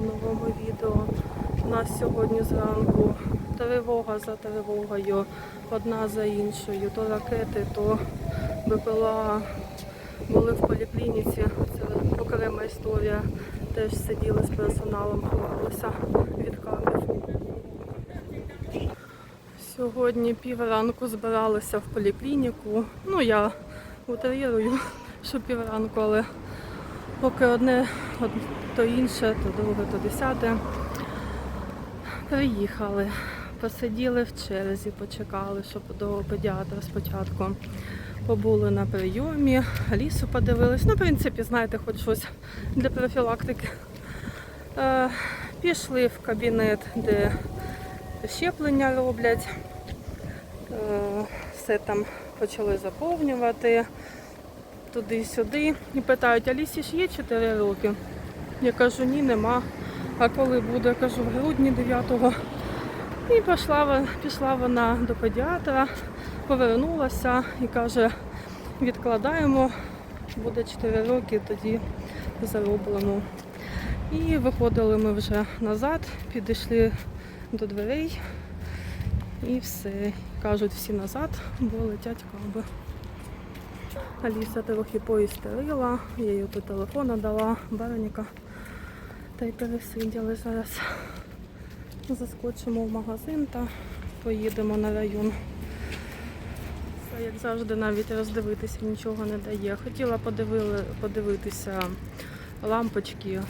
новому відео. У нас сьогодні зранку тривога за тривогою, одна за іншою. То ракети, то БПЛА. Були в поліклініці, це окрема історія. Теж сиділи з персоналом, ховалися від камер. Сьогодні півранку збиралися в поліклініку. Ну, я утрирую, що півранку, але поки одне, од- то інше, то друге, то десяте. Приїхали, посиділи в черзі, почекали, щоб до педіатра спочатку. Побули на прийомі, лісу подивились. Ну, в принципі, знаєте, хоч щось для профілактики. Е, пішли в кабінет, де щеплення роблять. Е, все там почали заповнювати туди-сюди. І питають, Алісі ж є 4 роки? Я кажу, ні, нема. А коли буде? Кажу, в грудні 9-го. І пішла, пішла вона до педіатра, повернулася і каже, відкладаємо, буде 4 роки, тоді зароблено. І виходили ми вже назад, підійшли до дверей і все. Кажуть всі назад, бо летять каби. Аліса трохи поістерила, я їй тут телефона дала, бараніка. Та й пересиділи зараз. Заскочимо в магазин та поїдемо на район. Це, як завжди, навіть роздивитися нічого не дає. Хотіла подивили, подивитися лампочки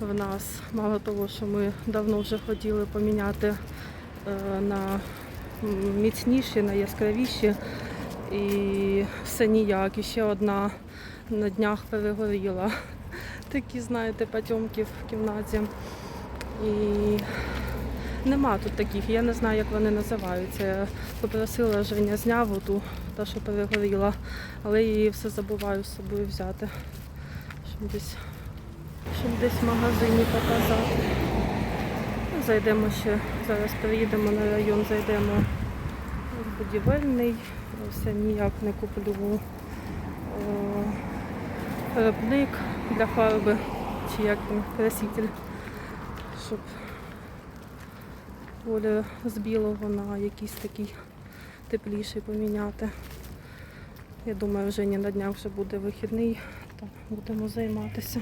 в нас. Мало того, що ми давно вже хотіли поміняти е, на міцніші, на яскравіші. І все ніяк. І ще одна на днях перегоріла. Такі, знаєте, потьомки в кімнаті. І нема тут таких, я не знаю, як вони називаються. Я попросила Женя зняв ту, та, що перегоріла, але її все забуваю з собою взяти. Щоб десь, щоб десь в магазині показати. Ну, Зайдемо ще, зараз приїдемо на район, зайдемо в будівельний. Все ніяк не куплю е, фарбник для фарби, чи як там краситель, щоб колір з білого на якийсь такий тепліший поміняти. Я думаю, вже не на днях вже буде вихідний, то будемо займатися.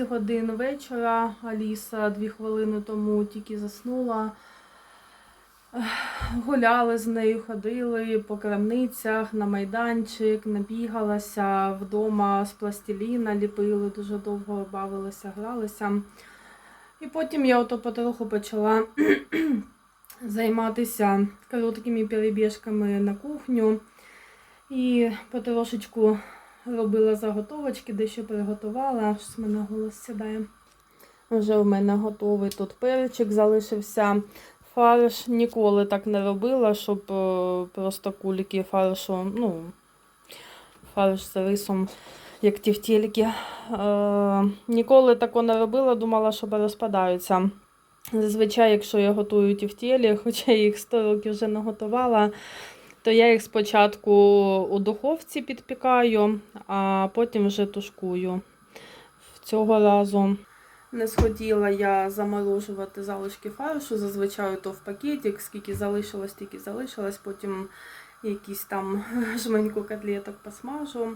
6 годин вечора. Аліса 2 хвилини тому тільки заснула. Гуляли з нею, ходили по крамницях, на майданчик, набігалася вдома з пластиліна, ліпили, дуже довго бавилися, гралися. І потім я ото потроху почала займатися короткими перебіжками на кухню. І потрошечку робила заготовочки, дещо приготувала. Щось в мене голос сідає. Вже в мене готовий тут перчик залишився. Фарш ніколи так не робила, щоб е, просто куліки фаршу, ну, фарш з рисом, як ті в. Е, ніколи такого не робила, думала, що розпадаються. Зазвичай, якщо я готую тівтєлі, хоча я їх 100 років вже не готувала, то я їх спочатку у духовці підпікаю, а потім вже тушкую. Цього разу не схотіла я заморожувати залишки фаршу, зазвичай то в пакетик, скільки залишилось, стільки залишилось, потім якісь там жменьку котлеток посмажу,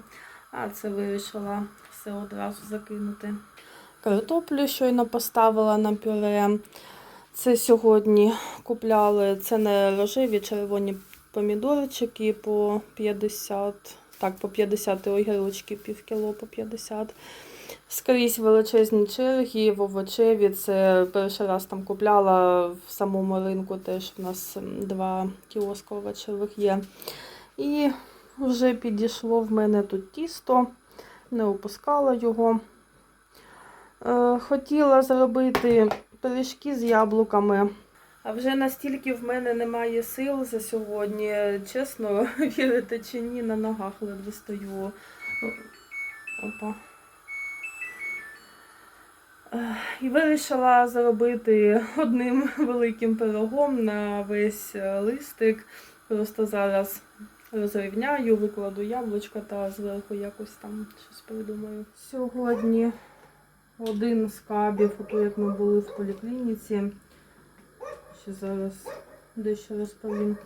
а це вирішила все одразу закинути. Картоплю щойно поставила на пюре. Це сьогодні купляли, це не рожеві червоні помідорчики по 50, так, по 50 огірочки, пів кіло по 50. Скрізь величезні черги в овочеві. Це перший раз там купляла в самому ринку, теж в нас два кіоски овочевих є. І вже підійшло в мене тут тісто, не опускала його. Е, Хотіла зробити пиріжки з яблуками. А вже настільки в мене немає сил за сьогодні. Чесно, вірите чи ні, на ногах ледве стою. Опа. І вирішила зробити одним великим пирогом на весь е, листик. Просто зараз розрівняю, викладу яблучка та зверху якось там щось придумаю. Сьогодні один з кабів, як ми були в поліклініці. Ще зараз дещо розповім.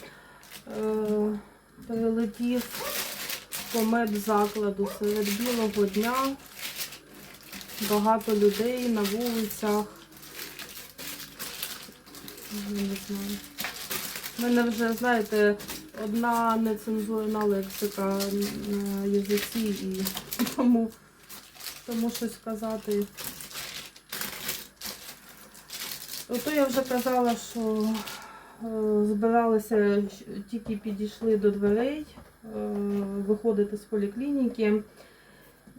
Е, Прилетів по медзакладу серед білого дня. Багато людей на вулицях. Не знаю. У мене вже, знаєте, одна нецензурна лексика на язиці і тому, тому щось сказати. Ото я вже казала, що е, збиралися, тільки підійшли до дверей, е, виходити з поліклініки.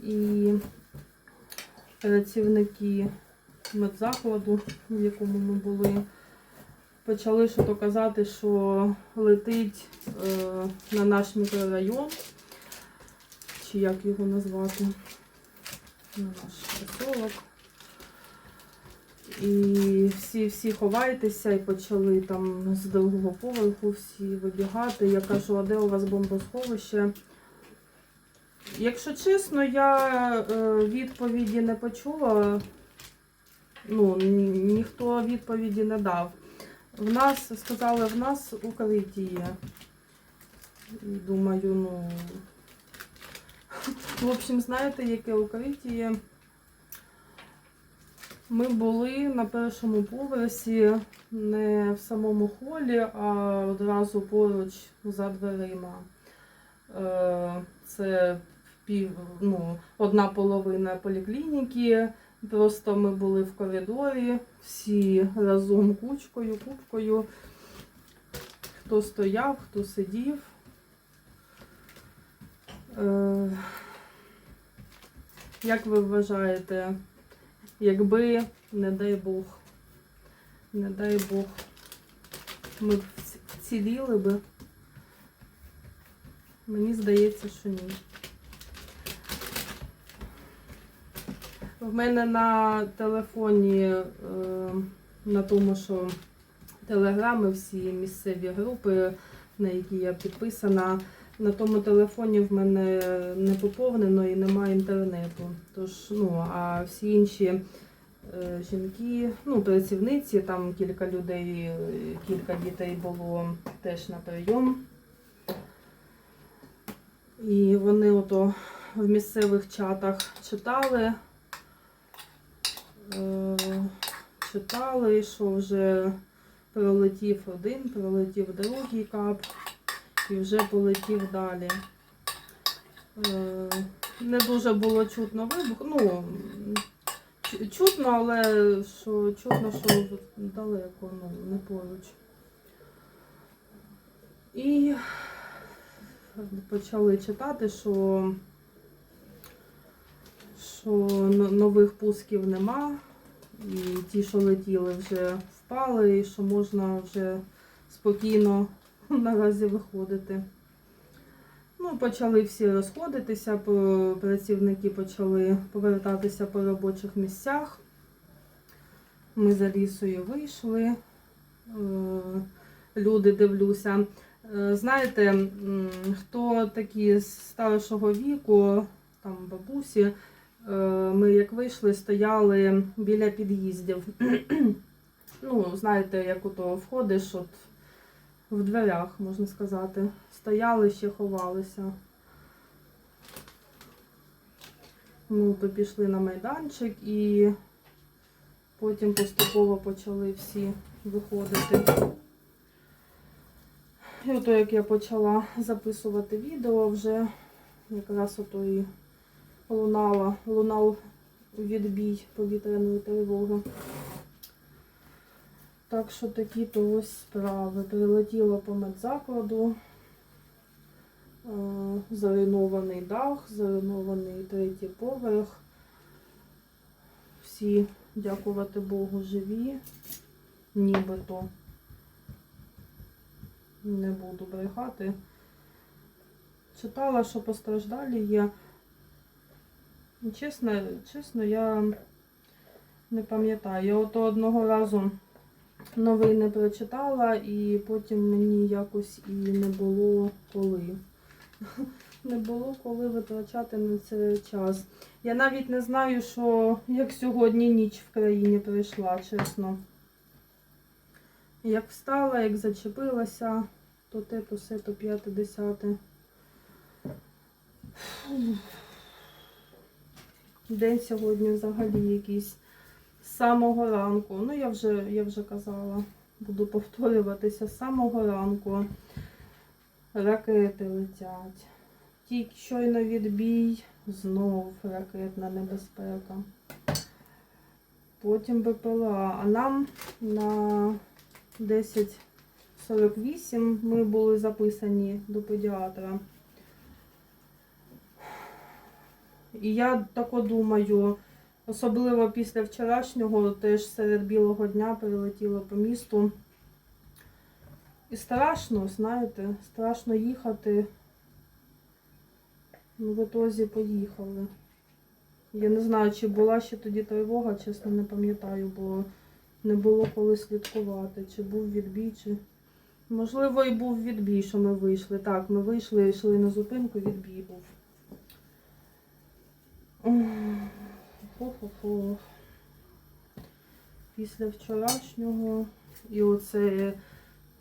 І працівники медзакладу, в якому ми були, почали що казати, що летить е, на наш мікрорайон, чи як його назвати, на наш поселок. І всі, всі ховайтеся і почали там з другого поверху всі вибігати. Я кажу, а де у вас бомбосховище? Якщо чесно, я е, відповіді не почула. Ну, ніхто відповіді не дав. В нас сказали, в нас укриття думаю, ну. В общем, знаєте, яке укриття? Ми були на першому поверсі, не в самому холі, а одразу поруч за дверима. Е, Це пів, ну, одна половина поліклініки. Просто ми були в коридорі, всі разом кучкою, купкою. Хто стояв, хто сидів. Е, Як ви вважаєте, якби, не дай Бог, не дай Бог, ми вціліли би? Мені здається, що ні. В мене на телефоні, е, на тому, що телеграми, всі місцеві групи, на які я підписана, на тому телефоні в мене не поповнено і немає інтернету. Тож, ну, а всі інші е, жінки, ну, працівниці, там кілька людей, кілька дітей було теж на прийом. І вони ото в місцевих чатах читали, е, читали, що вже пролетів один, пролетів другий кап і вже полетів далі. Е, Не дуже було чутно вибух. Ну, чутно, але що чутно, що далеко, ну, не поруч. І почали читати, що, що нових пусків нема, і ті, що летіли, вже впали, і що можна вже спокійно наразі виходити. Ну, почали всі розходитися, працівники почали повертатися по робочих місцях. Ми за лісою вийшли. Е, Люди дивлюся. Е, Знаєте, хто такі з старшого віку, там бабусі, е, ми як вийшли, стояли біля під'їздів. Ну, знаєте, як ото входиш, от в дверях, можна сказати. Стояли, ще ховалися. Ну, то пішли на майданчик і потім поступово почали всі виходити. І ото як я почала записувати відео, вже якраз ото і лунала, лунав відбій повітряної тривоги. Так що такі то ось справи. Прилетіло по медзакладу. Е, Заруйнований дах, заруйнований третій поверх. Всі, дякувати Богу, живі, нібито. Не буду брехати. Читала, що постраждалі є. Чесно, чесно, я не пам'ятаю. Я ото одного разу новини прочитала, і потім мені якось і не було коли. Не було коли витрачати на це час. Я навіть не знаю, що як сьогодні ніч в країні прийшла, чесно. Як встала, як зачепилася, то те, то все, то п'яте, десяте. День сьогодні взагалі якийсь з самого ранку. Ну, я вже, я вже казала, буду повторюватися з самого ранку. Ракети летять. Тільки щойно відбій, знов ракетна небезпека. Потім БПЛА. А нам на 10.48 ми були записані до педіатра. І я тако думаю, особливо після вчорашнього, теж серед білого дня перелетіла по місту. І страшно, знаєте, страшно їхати. Ну, в ітозі поїхали. Я не знаю, чи була ще тоді тривога, чесно не пам'ятаю, бо не було коли слідкувати, чи був відбій, чи. Можливо, і був відбій, що ми вийшли. Так, ми вийшли, йшли на зупинку, відбій був. Фу-фу-фу. Після вчорашнього і оце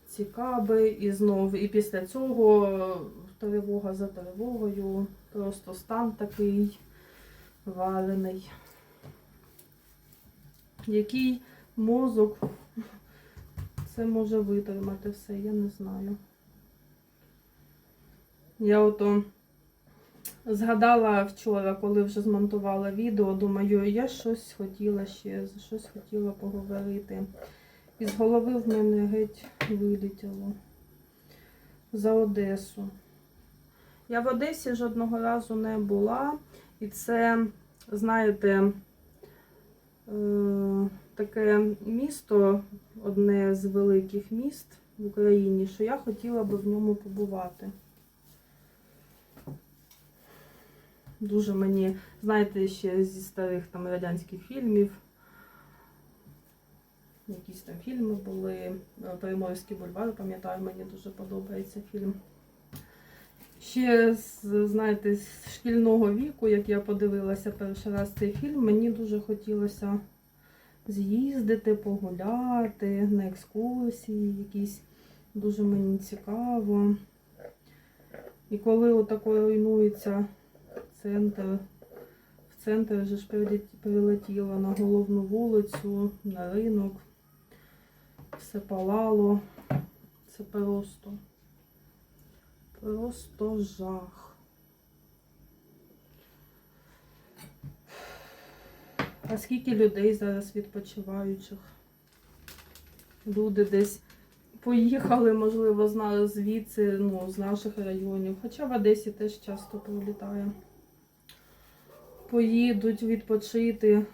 цікаве, і знов, і після цього тривога за тривогою. Просто стан такий варений. Який мозок це може витримати все, я не знаю. Я ото згадала вчора, коли вже змонтувала відео, думаю, я щось хотіла ще, за щось хотіла поговорити. І з голови в мене геть вилетіло за Одесу. Я в Одесі жодного разу не була, і це, знаєте, е, таке місто, одне з великих міст в Україні, що я хотіла би в ньому побувати. Дуже мені, знаєте, ще зі старих там радянських фільмів. Якісь там фільми були. е, Приморський бульвар, пам'ятаю, мені дуже подобається фільм. Ще знаєте, з шкільного віку, як я подивилася перший раз цей фільм, мені дуже хотілося з'їздити, погуляти на екскурсії якісь. Дуже мені цікаво. І коли отако руйнується центр, в центр вже ж прилет- прилетіло на головну вулицю, на ринок, все палало. Це просто, просто жах. А скільки людей зараз відпочиваючих? Люди десь поїхали, можливо, звідси, ну, з наших районів. Хоча в Одесі теж часто прилітає. Поїдуть відпочити.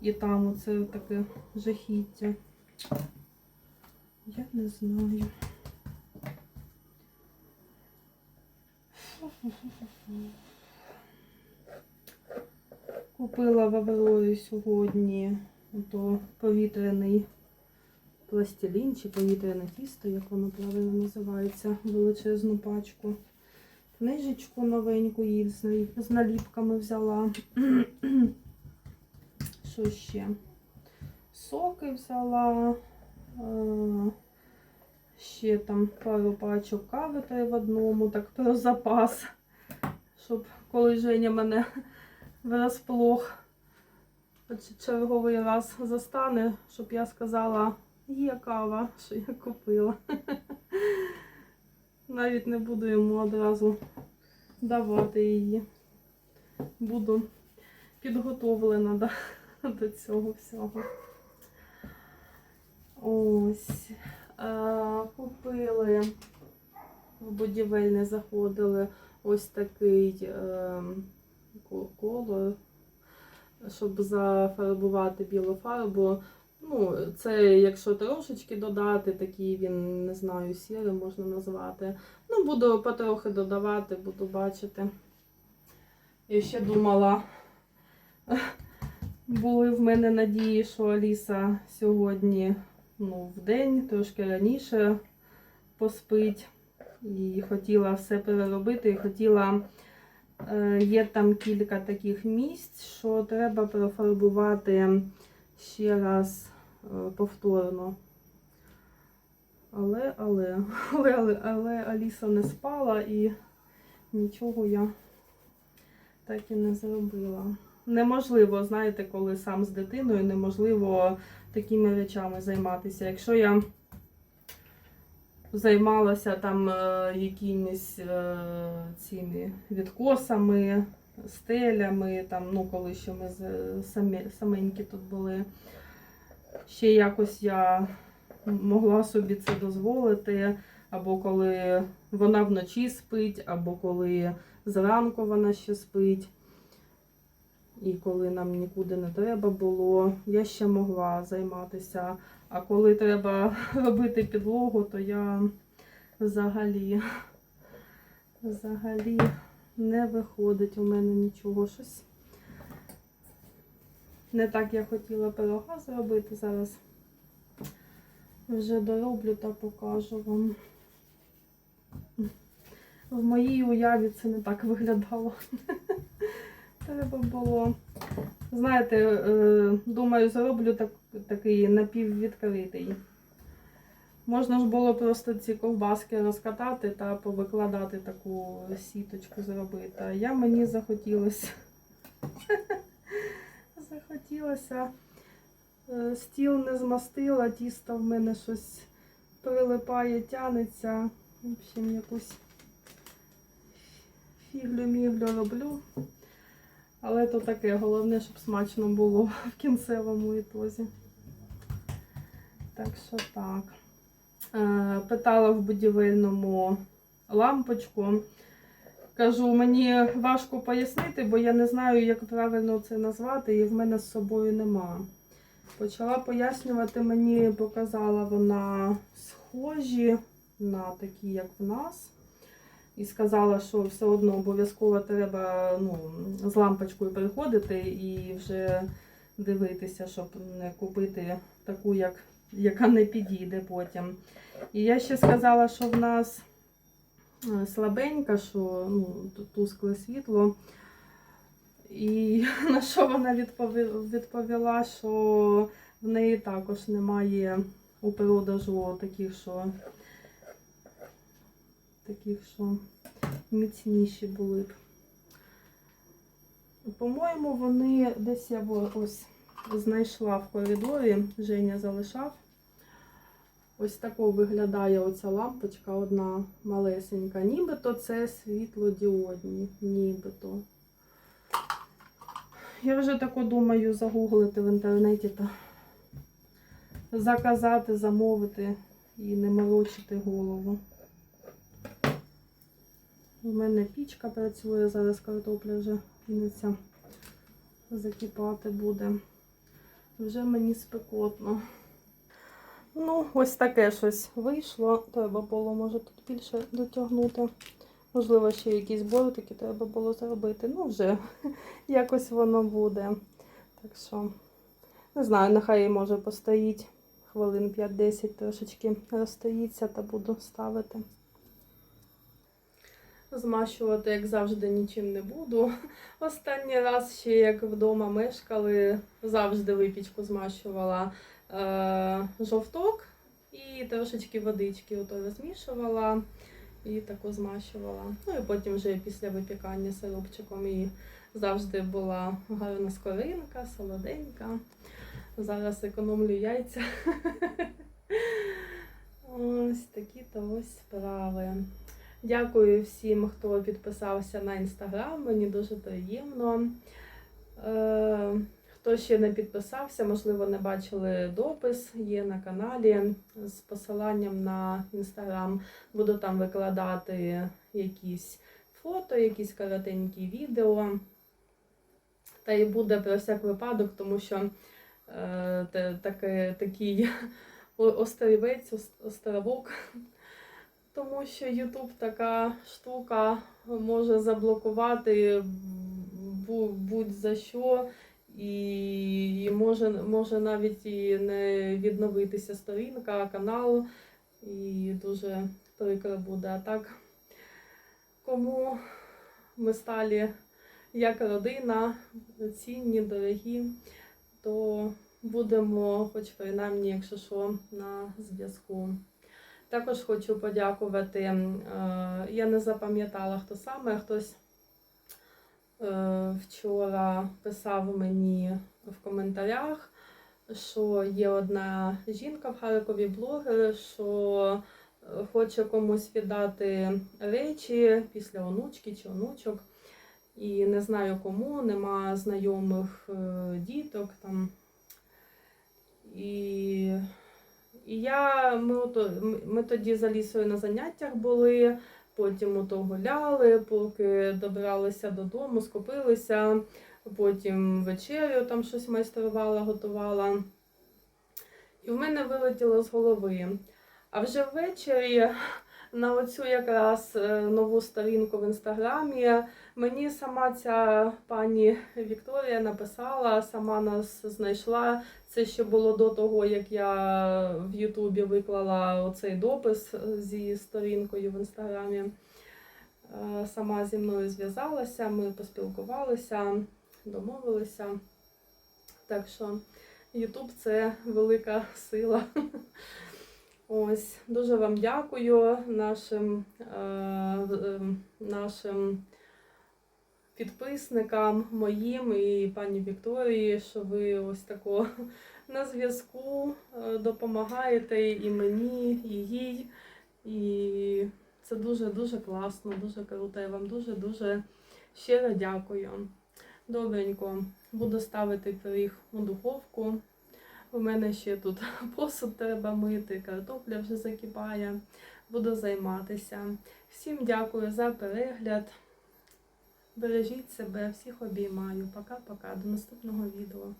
І там оце таке жахіття. Я не знаю. Купила в Аврорі сьогодні то повітряний пластилін чи повітряне тісто, як воно правильно називається, величезну пачку. Книжечку новеньку її з наліпками взяла. Що ще? Соки взяла. е, Ще там пару пачок кави та й в одному, так про запас. Щоб коли Женя мене врасплох черговий раз застане, щоб я сказала, є кава, що я купила. Навіть не буду йому одразу давати її. Буду підготовлена до, до цього всього. Ось. Е, купили, в будівельне заходили ось такий е, коло, щоб зафарбувати білу фарбу. Ну, це якщо трошечки додати, такий він, не знаю, сірий можна назвати. Ну, буду потрохи додавати, буду бачити. Я ще думала, були в мене надії, що Аліса сьогодні ну, в день, трошки раніше поспить. І хотіла все переробити, і хотіла, е, є там кілька таких місць, що треба профарбувати ще раз повторно. Але, але, але, але, але Аліса не спала і нічого я так і не зробила. Неможливо, знаєте, коли сам з дитиною, неможливо такими речами займатися. Якщо я займалася там е, якимись е, цими відкосами, стелями, там, ну, коли ще ми самі, саменькі тут були, ще якось я могла собі це дозволити, або коли вона вночі спить, або коли зранку вона ще спить. І коли нам нікуди не треба було, я ще могла займатися. А коли треба робити підлогу, то я взагалі, взагалі не виходить у мене нічого щось. Не так я хотіла пирога зробити зараз. Вже дороблю та покажу вам. В моїй уяві це не так виглядало. Треба було. Знаєте, е, думаю, зроблю так, такий напіввідкритий. Можна ж було просто ці ковбаски розкатати та повикладати таку сіточку зробити. А я мені захотілося. Захотілося. Е, Стіл не змастила, тісто в мене щось прилипає, тянеться. В общем, якусь фіглю-міглю роблю. Але то таке, головне, щоб смачно було в кінцевому ітозі. Так що так. Е, Питала в будівельному лампочку. Кажу, мені важко пояснити, бо я не знаю, як правильно це назвати, і в мене з собою нема. Почала пояснювати, мені показала вона схожі на такі, як в нас. І сказала, що все одно обов'язково треба ну, з лампочкою приходити і вже дивитися, щоб не купити таку, як, яка не підійде потім. І я ще сказала, що в нас слабенька, що ну, тускле світло. І на що вона відповіла, що в неї також немає у продажу таких, що таких, що міцніші були б. По-моєму, вони десь я ось знайшла в коридорі, Женя залишав. Ось тако виглядає оця лампочка, одна малесенька. Нібито це світлодіодні, нібито. Я вже тако думаю загуглити в інтернеті та заказати, замовити і не морочити голову. У мене пічка працює, зараз картопля вже кинеться закипати буде. Вже мені спекотно. Ну, ось таке щось вийшло. Треба було, може, тут більше дотягнути. Можливо, ще якісь бортики треба було зробити. Ну, вже якось воно буде. Так що, не знаю, нехай може постоїть хвилин 5-10 трошечки розстоїться та буду ставити. Змащувати, як завжди, нічим не буду. Останній раз ще як вдома мешкали, завжди випічку змащувала жовток і трошечки водички ото розмішувала і таку змащувала. Ну і потім вже після випікання сиропчиком і завжди була гарна скоринка, солоденька. Зараз економлю яйця. Ось такі то ось справи. Дякую всім, хто підписався на інстаграм. Мені дуже приємно. Хто ще не підписався, можливо, не бачили допис, є на каналі з посиланням на інстаграм. Буду там викладати якісь фото, якісь коротенькі відео. Та й буде про всяк випадок, тому що е, таке, такий острівець, островок. Тому що YouTube така штука може заблокувати будь-за що, і, може, може навіть і не відновитися сторінка, канал, і дуже прикро буде. А так, кому ми стали як родина, цінні, дорогі, то будемо, хоч принаймні, якщо що, на зв'язку. Також хочу подякувати. е, Я не запам'ятала, хто саме, хтось вчора писав мені в коментарях, що є одна жінка в Харкові блогер, що е, хоче комусь віддати речі після онучки чи онучок. І не знаю кому, нема знайомих е, діток там. І, і я, ми- ми тоді за лісою на заняттях були, потім ото гуляли, поки добралися додому, скупилися, потім вечерю там щось майструвала, готувала. І в мене вилетіло з голови. А вже ввечері на оцю якраз е, нову сторінку в інстаграмі мені сама ця пані Вікторія написала, сама нас знайшла. Це ще було до того, як я в Ютубі виклала оцей допис зі сторінкою в інстаграмі. Е, Сама зі мною зв'язалася, ми поспілкувалися, домовилися. Так що Ютуб це велика сила. Ось, дуже вам дякую нашим, е, е, нашим підписникам моїм і пані Вікторії, що ви ось тако на зв'язку е, допомагаєте і мені, і їй. І це дуже-дуже класно, дуже круто. Я вам дуже-дуже щиро дякую. Добренько, буду ставити пиріг у духовку. У мене ще тут посуд треба мити, картопля вже закипає. Буду займатися. Всім дякую за перегляд. Бережіть себе, всіх обіймаю. Пока-пока. До наступного відео.